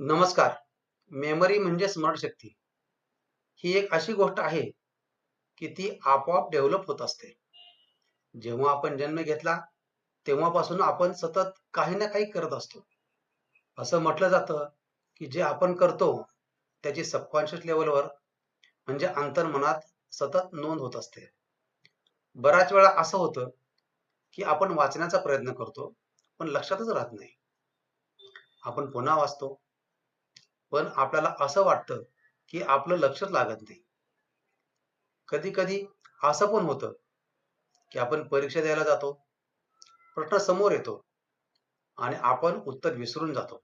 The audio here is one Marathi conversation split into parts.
नमस्कार. मेमरी म्हणजे स्मरणशक्ती. ही एक अशी गोष्ट आहे, की ती आपोआप डेव्हलप होत असते. जेव्हा आपण जन्म घेतला, तेव्हापासून आपण सतत काही ना काही करत असतो. असं म्हटलं जातं, की जे आपण करतो, त्याची सबकॉन्शियस लेवलवर म्हणजे अंतर्मनात सतत नोंद होत असते. बऱ्याच वेळा असं होतं, की आपण वाचण्याचा प्रयत्न करतो, पण लक्षातच राहत नाही. आपण पुन्हा वाचतो, पण आपल्याला असं वाटतं, की आपलं लक्षच लागत नाही. कधी-कधी असं पण होतं, की आपण परीक्षा द्यायला जातो, प्रश्न समोर येतो आणि आपण उत्तर विसरून जातो.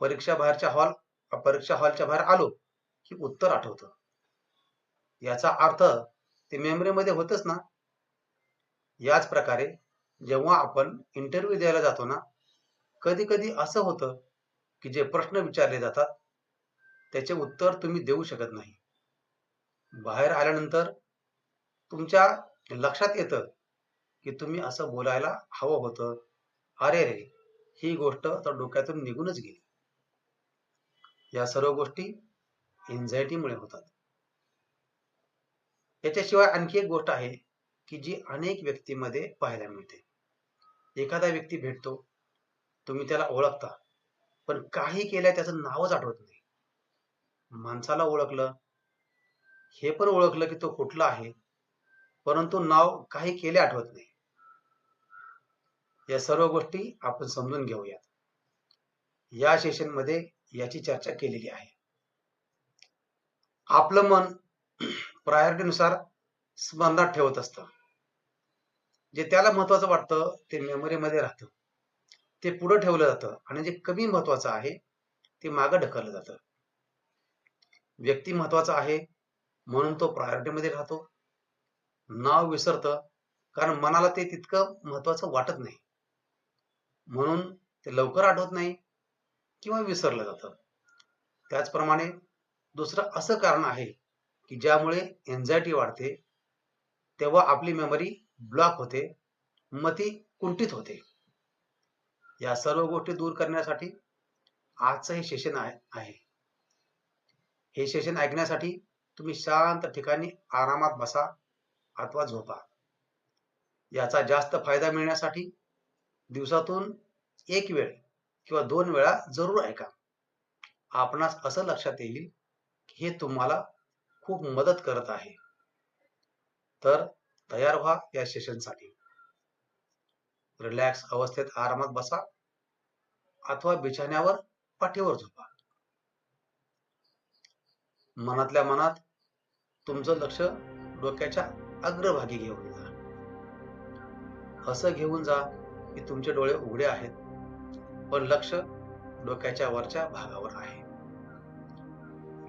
परीक्षा बाहेरच्या हॉल परीक्षा हॉलच्या बाहेर आलो, की उत्तर आठवतं. याचा अर्थ ते मेमरीमध्ये होतच ना. याच प्रकारे जेव्हा आपण इंटरव्ह्यू द्यायला जातो ना, कधी-कधी असं होतं, की जे प्रश्न विचारले जातात, त्याचे उत्तर तुम्ही देऊ शकत नाही. बाहेर आल्यानंतर तुमच्या लक्षात येतं, की तुम्ही असं बोलायला हवं होतं. अरेरे! ही गोष्ट तर डोक्यातून निघूनच गेली. या सर्व गोष्टी एन्झायटीमुळे होतात. याच्याशिवाय आणखी एक गोष्ट आहे, की जी अनेक व्यक्तींमध्ये पाहायला मिळते. एखादा व्यक्ती भेटतो, तुम्ही त्याला ओळखता, पण काही केल्या त्याचं नावच आठवत नाही. माणसाला ओळखलं, हे पण ओळखलं, की तो कुठला आहे, परंतु नाव काही केले आठवत नाही. या सर्व गोष्टी आपण समजून घेऊयात. या सेशनमध्ये याची चर्चा केलेली आहे. आपलं मन प्रायोरिटीनुसार स्मरणात ठेवत असतं. जे त्याला महत्वाचं वाटतं, ते मेमरीमध्ये राहतं. ते पुढं ठेवलं जातं आणि जे कमी महत्वाचं आहे, ते मागं ढकललं जातं. व्यक्ती महत्त्वाचा आहे, म्हणून तो प्रायोरिटीमध्ये राहतो. नाव विसरतं, कारण मनाला ते तितकं महत्वाचं वाटत नाही. म्हणून ते लवकर आठवत नाही किंवा विसरलं जातं. त्याचप्रमाणे दुसरं असं कारण आहे, की ज्यामुळे एन्झायटी वाढते, तेव्हा आपली मेमरी ब्लॉक होते, मग ती कुंठित होते. या सर्व गोष्टी दूर करण्यासाठी आजचं हे सेशन आहे हे सेशन ऐकण्यासाठी तुम्ही शांत ठिकाणी आरामात बसा अथवा झोपा. याचा जास्त फायदा मिळण्यासाठी दिवसातून एक वेळ किंवा दोन वेळा जरूर ऐका. आपणास असं लक्षात येईल, की हे तुम्हाला खूप मदत करत आहे. तर तयार व्हा या सेशनसाठी. रिलॅक्स अवस्थेत आरामात बसा अथवा बिछाण्यावर पाठीवर झोपा. मनातल्या मनात तुमचं लक्ष डोक्याच्या अग्रभागी घेऊन जा. असं घेऊन जा, की तुमचे डोळे उघडे आहेत, पण लक्ष डोक्याच्या वरच्या भागावर आहे.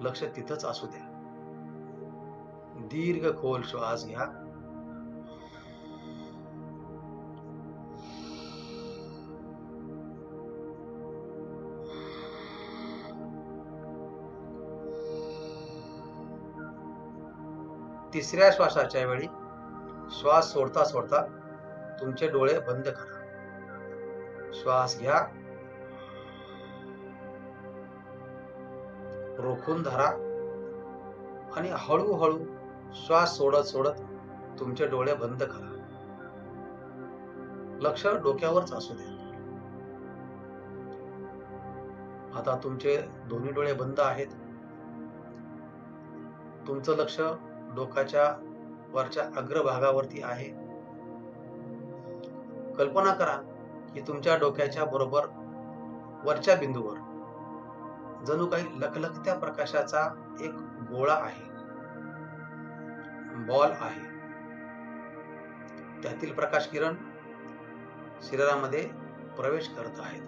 लक्ष तिथंच असू द्या. दीर्घ खोल श्वास घ्या. तिसऱ्या श्वासाच्या वेळी श्वास सोडता सोडता तुमचे डोळे बंद करा. श्वास घ्या. रोखून धरा आणि हळूहळू श्वास सोडत सोडत तुमचे डोळे बंद करा. लक्ष डोक्यावरच असू द्या. आता तुमचे दोन्ही डोळे बंद आहेत. तुमचं लक्ष डोक्याच्या वरच्या अग्रभागावरती आहे. कल्पना करा, की तुमच्या डोक्याच्या बरोबर वरच्या बिंदूवर जणू काही लखलखत्या प्रकाशाचा एक गोळा आहे. बॉल आहे. त्यातील प्रकाश किरण शरीरामध्ये प्रवेश करत आहेत.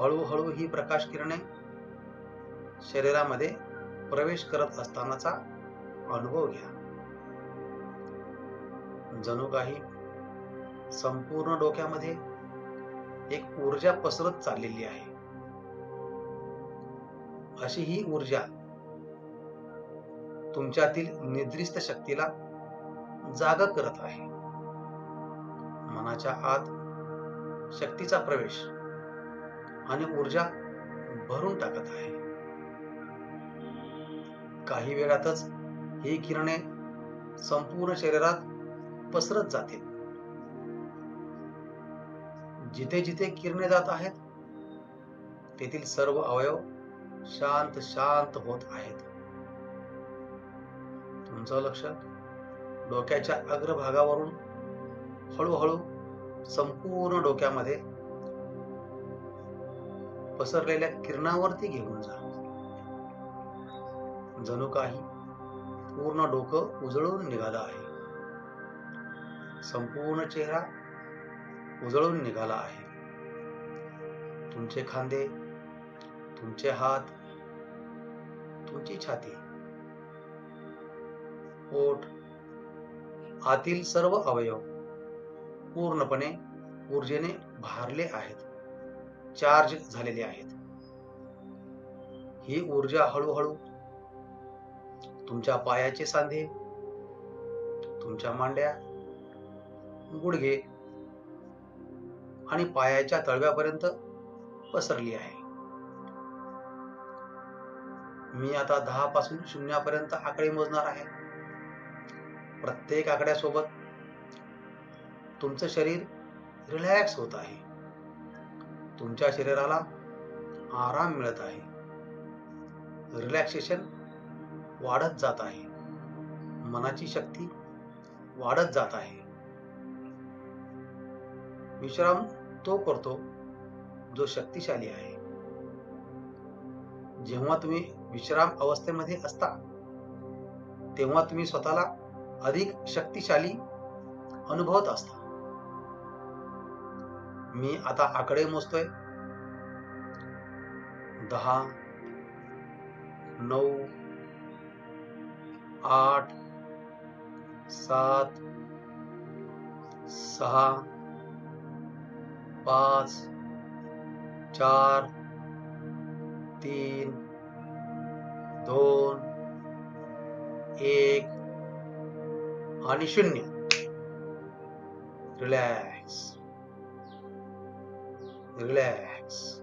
हळूहळू ही प्रकाश किरणे शरीरामध्ये प्रवेश करत असतानाचा अनुभव घ्या. जणू काही संपूर्ण डोक्यामध्ये एक ऊर्जा पसरत चाललेली आहे. अशी ही ऊर्जा तुमच्यातील निद्रिस्त शक्तीला जागा करत आहे. मनाच्या आत शक्तीचा प्रवेश आणि ऊर्जा भरून टाकत आहे काही वेळातच ही किरणे संपूर्ण शरीरात पसरत जाते जिथे जिथे किरणे जात आहेत तेथील सर्व अवयव शांत शांत होत आहेत. तुमचं लक्ष डोक्याच्या अग्रभागावरून हळूहळू संपूर्ण डोक्यामध्ये पसरलेल्या किरणावरती घेऊन जा. जणू काही पूर्ण डोकं उजळून निघालं आहे. संपूर्ण चेहरा उजळून निघाला आहे. तुमचे खांदे तुमचे हात तुमची छाती पोट आतील सर्व अवयव पूर्णपणे ऊर्जेने भारले आहेत. चार्ज झालेले आहेत. ही ऊर्जा हळूहळू तुमच्या पायाचे सांधे तुमच्या मांड्या गुडघे आणि पायाच्या तळव्यापर्यंत पसरली आहे. मी आता दहा पासून शून्यापर्यंत आकडे मोजणार आहे. प्रत्येक आकड्यासोबत तुमचं शरीर रिलॅक्स होत आहे. तुमच्या शरीराला आराम मिळत आहे. रिलॅक्सेशन वाढत जात आहे. मनाची शक्ती वाढत जात आहे. विश्राम तो करतो जो शक्तिशाली आहे. जेव्हा तुम्ही विश्राम अवस्थेमध्ये असता तेव्हा तुम्ही स्वतःला अधिक शक्तिशाली अनुभवत असता. मी आता आकडे मोजतोय. दहा नऊ आठ सात सहा पाच चार तीन दोन एक आणि शून्य. रिलॅक्स रिलॅक्स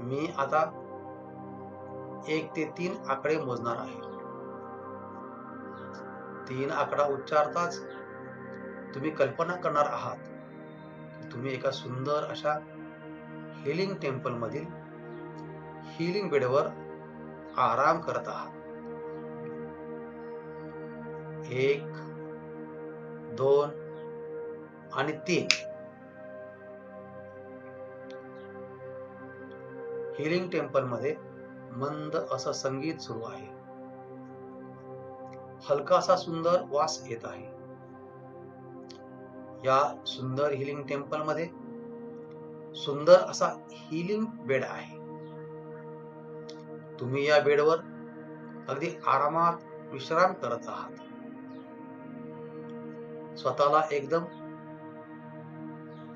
मी आता एक ते तीन आकडे मोजणार आहे. तीन आकडा उच्चारताच तुम्ही कल्पना करणार आहात. तुम्ही एका सुंदर अशा हिलिंग टेम्पल मधील हिलिंग बेडवर आराम करत आहात. एक दोन आणि तीन. हिलिंग टेम्पलमध्ये मंद असं संगीत सुरू आहे. हलकासा सुंदर वास येत आहे. या सुंदर हिलिंग टेम्पलमध्ये सुंदर असा हिलिंग बेड आहे. तुम्ही या बेडवर अगदी आरामात विश्राम करत आहात. स्वतःला एकदम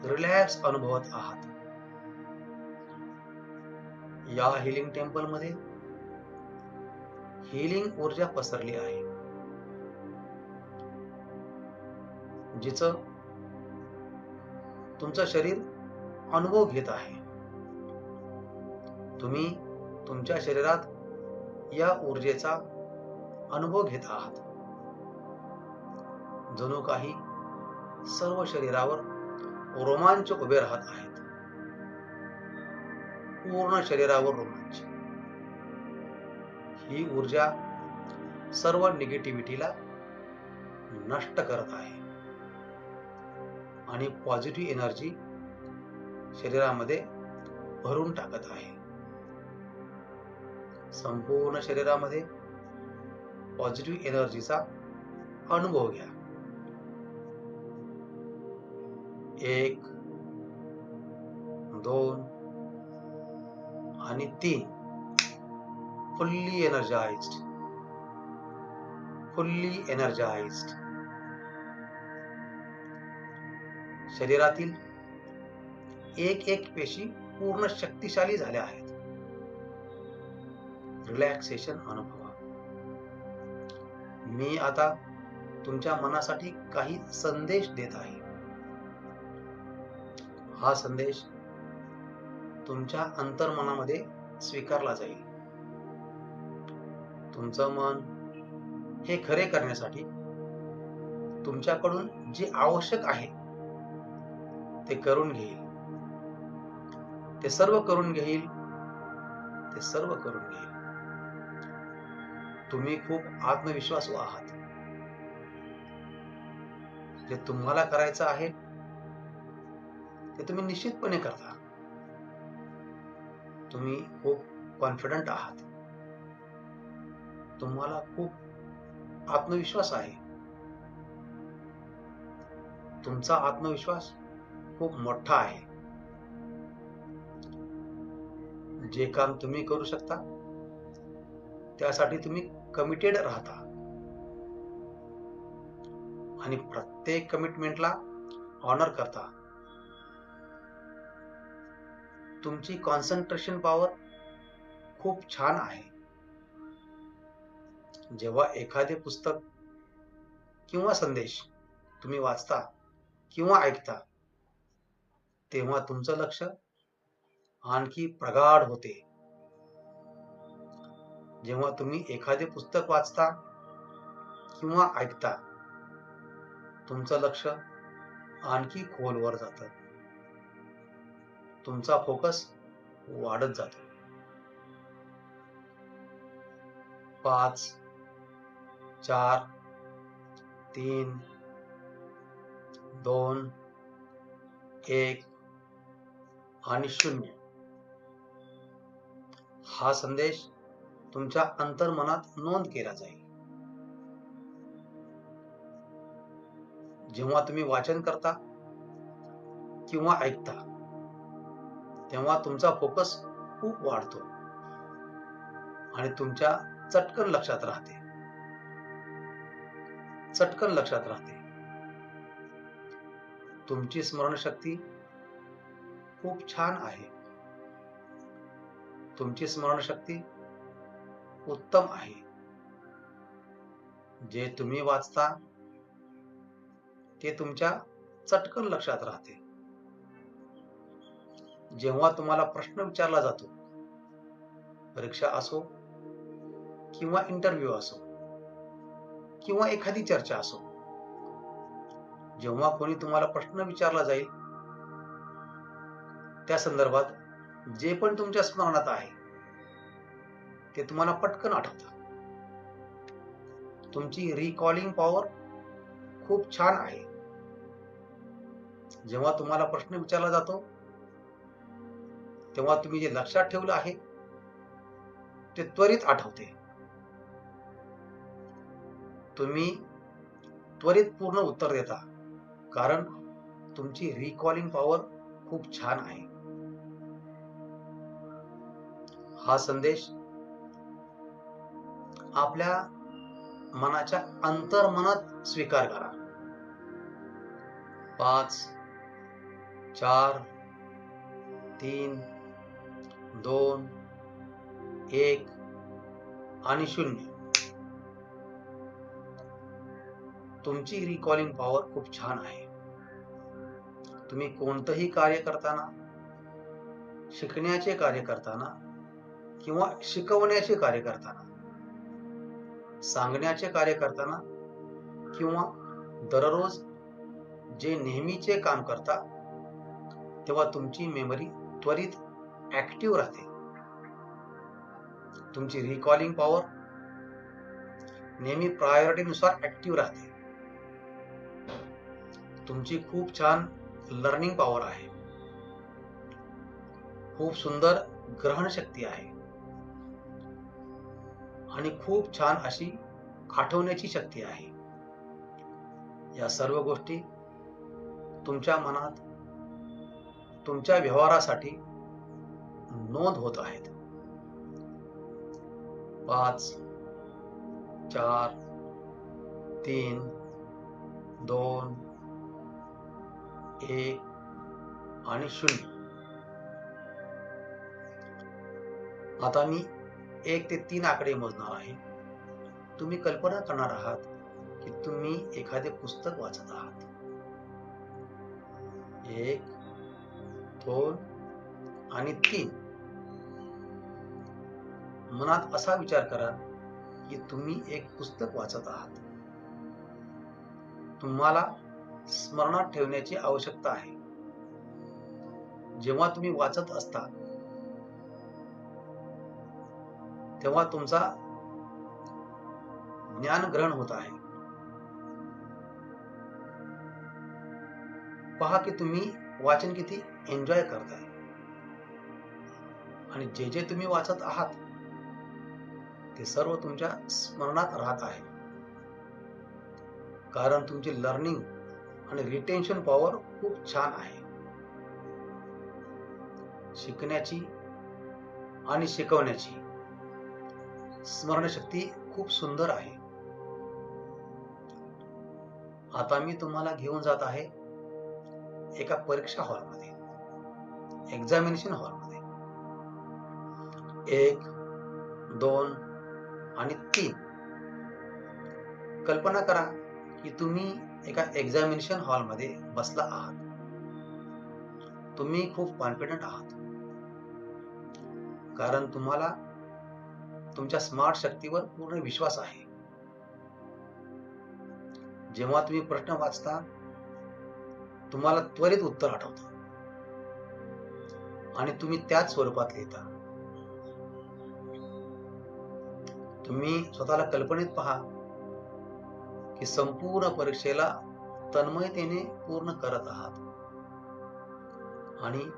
रिलॅक्स अनुभवत आहात. या हिलिंग टेम्पलमध्ये हिलिंग ऊर्जा पसरली आहे. जिचं तुमचं शरीर अनुभव घेत आहे. तुम्ही तुमच्या शरीरात या ऊर्जेचा अनुभव घेत आहात. जणू काही सर्व शरीरावर रोमांच उभे राहत आहेत. पूर्ण शरीरावर रोमांच. ही ऊर्जा सर्व निगेटिव्हिटीला नष्ट करत आहे. आणि पॉझिटिव्ह एनर्जी शरीरामध्ये भरून टाकत आहे. संपूर्ण शरीरामध्ये पॉझिटिव्ह एनर्जीचा अनुभव घ्या. एक दोन आणि ती फुल्ली एनर्जाइज्ड फुल्ली एनर्जाइज्ड शरीरातील एक एक पेशी पूर्ण शक्तिशाली झाल्या आहेत. रिलॅक्सेशन अनुभवा. मी आता तुमच्या मनासाठी काही संदेश देत आहे. हा संदेश तुमच्या अंतर्मनामध्ये स्वीकारला जाईल. तुमचं मन हे खरे करण्यासाठी तुमच्याकडून जे आवश्यक आहे ते करून घेईल. ते सर्व करून घेईल ते सर्व करून घेईल. तुम्ही खूप आत्मविश्वासू आहात. जे तुम्हाला करायचं आहे ते तुम्ही निश्चितपणे करता. तुम्ही खूप कॉन्फिडंट आहात. तुम्हाला खूप आत्मविश्वास आहे. तुमचा आत्मविश्वास खूप मोठा आहे. जे काम तुम्ही करू शकता त्यासाठी तुम्ही कमिटेड राहता. आणि प्रत्येक कमिटमेंटला ऑनर करता. तुमची कॉन्सन्ट्रेशन पॉवर खूप छान आहे. जेव्हा एखादे पुस्तक किंवा संदेश तुम्ही वाचता किंवा ऐकता तेव्हा तुमचं लक्ष आणखी प्रगाढ होते. जेव्हा तुम्ही एखादे पुस्तक वाचता किंवा ऐकता तुमचं लक्ष आणखी खोलवर जातं. तुमचा फोकस वाढत जातो. पाच चार तीन दोन एक आणि शून्य. हा संदेश तुमच्या अंतर्मनात नोंद केला जाईल. जेव्हा तुम्ही वाचन करता किंवा ऐकता तेव्हा तुमचा फोकस खूप वाढतो. आणि तुमच्या चटकन लक्षात राहते. चटकन लक्षात राहते. तुमची स्मरणशक्ती खूप छान आहे. तुमची स्मरणशक्ती उत्तम आहे. जे तुम्ही वाचता ते तुमच्या चटकन लक्षात राहते. जेव्हा तुम्हाला प्रश्न विचारला जातो परीक्षा असो किंवा इंटरव्ह्यू असो किंवा एखादी चर्चा असो जेव्हा कोणी तुम्हाला प्रश्न विचारला जाईल त्या संदर्भात जे पण तुमच्या स्मरणात आहे ते तुम्हाला पटकन आठवतं. तुमची रिकॉलिंग पॉवर खूप छान आहे. जेव्हा तुम्हाला प्रश्न विचारला जातो तेव्हा तुम्ही जे लक्षात ठेवलं आहे ते त्वरित आठवते. तुम्ही त्वरित पूर्ण उत्तर देता कारण तुमची रिकॉलिंग पॉवर खूप छान आहे. हा संदेश आपल्या मनाच्या अंतर्मनात स्वीकार करा. पाच चार तीन दोन एक आणि शून्य. तुमची रिकॉलिंग पॉवर खूप छान आहे. तुम्ही कोणतंही कार्य करताना शिकण्याचे कार्य करताना किंवा शिकवण्याचे कार्य करताना सांगण्याचे कार्य करताना किंवा दररोज जे नेहमीचे काम करता तेव्हा तुमची मेमरी त्वरित ऍक्टिव्ह राहते. तुमची रिकॉलिंग पॉवर नेहमी प्रायोरिटीनुसार ऍक्टिव्ह राहते. तुमची खूप छान लर्निंग पॉवर आहे. खूप सुंदर ग्रहण शक्ती आहे. आणि खूप छान अशी आठवण्याची शक्ती आहे. या सर्व गोष्टी तुमच्या मनात तुमच्या व्यवहारासाठी नोंद होत आहेत. पाच चार तीन दोन एक आणि शून्य. आता मी एक ते तीन आकडे मोजणार आहे. तुम्ही कल्पना करणार आहात की तुम्ही एखादे पुस्तक वाचत आहात. एक दोन आणि तीन. मनात असा विचार करा की तुम्ही एक पुस्तक वाचत आहात. तुम्हाला स्मरणात ठेवण्याची आवश्यकता आहे. जेव्हा तुम्ही वाचत असता तेव्हा तुमचा ज्ञान ग्रहण होत आहे. पहा की तुम्ही वाचन किती एन्जॉय करताय. आणि जे जे तुम्ही वाचत आहात ते सर्व तुमच्या स्मरणात राहत आहे. कारण तुमची लर्निंग आणि रिटेन्शन पॉवर खूप छान आहे. शिकण्याची आणि शिकवण्याची स्मरणशक्ती खूप सुंदर आहे. आता मी तुम्हाला घेऊन जात आहे एका परीक्षा हॉलमध्ये एक्झामिनेशन हॉलमध्ये. एक दोन आणि तीन. कल्पना करा की तुम्ही एका एक्झामिनेशन हॉलमध्ये बसला आहात. तुम्ही खूप कॉन्फिडंट आहात. कारण तुम्हाला तुमच्या स्मार्ट शक्तीवर पूर्ण विश्वास आहे. जेव्हा तुम्ही प्रश्न वाचता तुम्हाला त्वरित उत्तर आठवतं. आणि तुम्ही त्याच स्वरूपात लिहिता. तुम्ही स्वतःला कल्पनेत पहा की संपूर्ण परीक्षेला तन्मयतेने पूर्ण करत आहात. आणि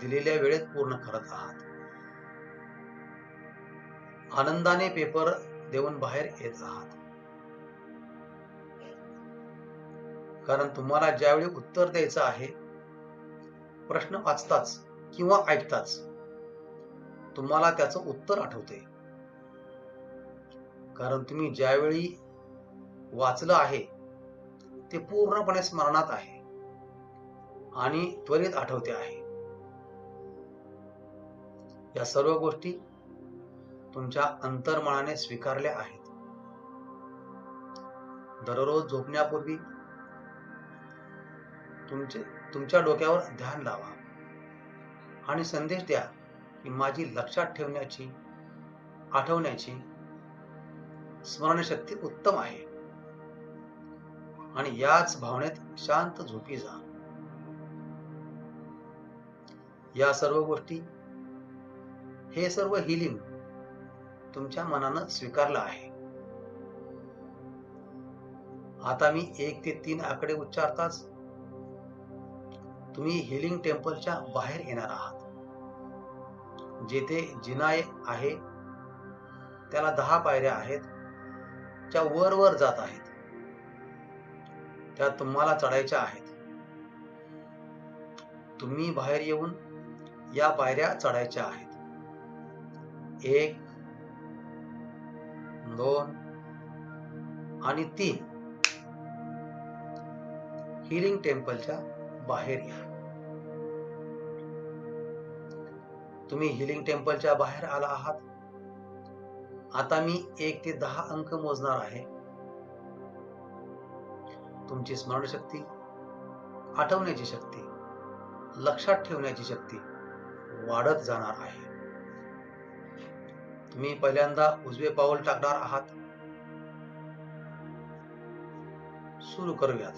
दिलेल्या वेळेत पूर्ण करत आहात. आनंदाने पेपर देऊन बाहेर येत आहात. कारण तुम्हाला ज्यावेळी उत्तर द्यायचं आहे प्रश्न वाचताच किंवा ऐकताच तुम्हाला त्याचं उत्तर आठवते. कारण तुम्ही ज्यावेळी वाचलं आहे ते पूर्णपणे स्मरणात आहे आणि त्वरित आठवते आहे. या सर्व गोष्टी तुमच्या अंतर्मनाने स्वीकारल्या आहेत. दररोज झोपण्यापूर्वी तुमचे तुमच्या डोक्यावर ध्यान लावा आणि संदेश द्या की माझी लक्षात ठेवण्याची आठवण्याची स्मरणशक्ती उत्तम आहे. आणि याच भावनेत शांत झोपी जा. या सर्व गोष्टी हे सर्व हिलिंग तुमच्या मनानं स्वीकारलं आहे. आता मी एक ते तीन आकडे उच्चारताच तुम्ही हिलिंग टेम्पलच्या बाहेर येणार आहात. जेथे जिनाय आहे त्याला दहा पायऱ्या आहेत. च्या वर वर जात आहेत. त्या तुम्हाला चढायच्या आहेत. तुम्ही बाहेर येऊन या पायऱ्या चढायच्या आहेत. एक दोन आणि तीन. हिलिंग टेम्पलच्या बाहेर या. तुम्ही हिलिंग टेम्पलच्या बाहेर आला आहात. आता मी एक ते दहा अंक मोजणार आहे. तुमची स्मरणशक्ती आठवण्याची शक्ती लक्षात ठेवण्याची शक्ती वाढत जाणार आहे. तुम्ही पहिल्यांदा उजवे पाऊल टाकणार आहात. सुरू करूयात.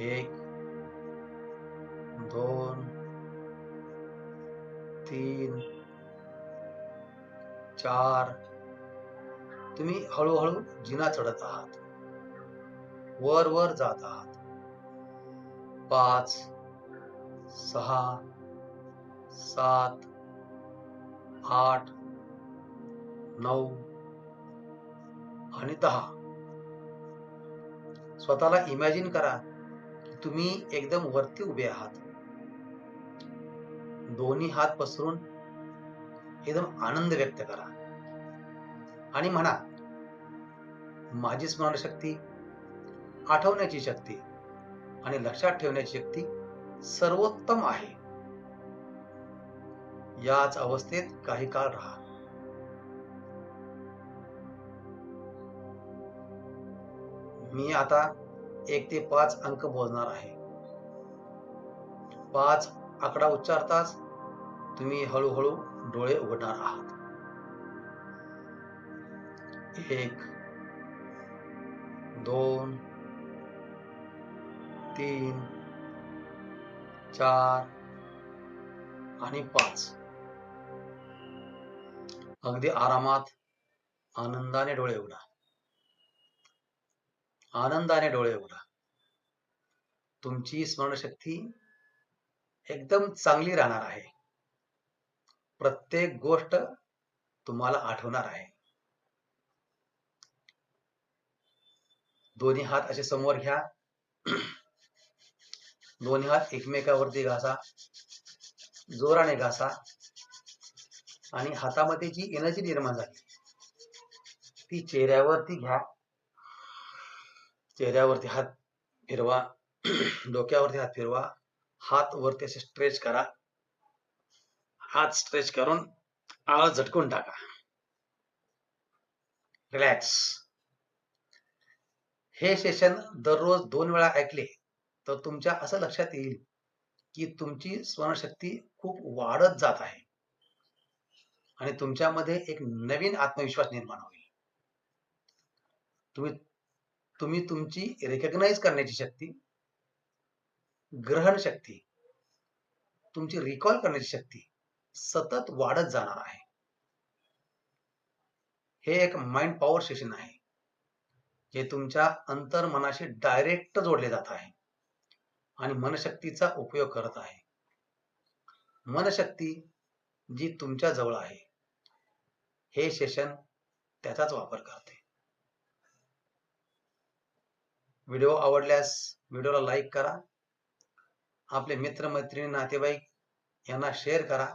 एक दोन तीन चार. तुम्ही हळूहळू जिना चढत आहात. वर वर जात आहात. पाच सहा सात आठ नऊ आणि दहा. स्वतःला इमॅजिन करा की तुम्ही एकदम वरती उभे आहात. दोन्ही हात पसरून एकदम आनंद व्यक्त करा. आणि म्हणा माझी स्मरणशक्ती आठवण्याची शक्ती आणि लक्षात ठेवण्याची शक्ती सर्वोत्तम आहे. याच अवस्थेत काही काळ राहा. मी आता एक ते पाच अंक मोजणार आहे. पाच आकडा उच्चारताच तुम्ही हळूहळू डोळे उघडणार आहात. एक दोन तीन चार आणि पाच. अगदी आरामात आनंदाने डोळे उघडा. आनंदाने डोळे उघडा. तुमची स्मरणशक्ती एकदम चांगली राहणार आहे. प्रत्येक गोष्ट तुम्हाला आठवणार आहे. दोन्ही हात असे समोर घ्या. दोन्ही हात एकमेकावरती घासा. जोराने घासा. आणि हातामध्ये जी एनर्जी निर्माण झाली ती चेहऱ्यावरती घ्या. चेहऱ्यावरती हात फिरवा. डोक्यावरती हात फिरवा. हात वरती असे स्ट्रेच करा. हात स्ट्रेच करून आळ झटकून टाका. रिलॅक्स हे सेशन दररोज दोन वेळा ऐकले तर तुमच्या असं लक्षात येईल की तुमची स्मरणशक्ती खूप वाढत जात आहे. आणि तुमच्यामध्ये एक नवीन आत्मविश्वास निर्माण होईल. तुम्ही तुम्ही तुमची रेकग्नाइज करण्याची शक्ती ग्रहण शक्ती तुमची रिकॉल करण्याची शक्ती सतत वाढत जाणार आहे. हे एक माइंड पॉवर सेशन आहे. जे तुमच्या अंतर्मनाशी डायरेक्ट जोडले जात आहे. आणि मनशक्तीचा उपयोग करत आहे. मनशक्ती जी तुमच्या जवळ आहे. हे सेशन त्याचाच वापर करते. व्हिडिओ आवडल्यास व्हिडिओला लाईक करा. आपले मित्र मैत्रिणी नातेवाईक यांना शेअर करा.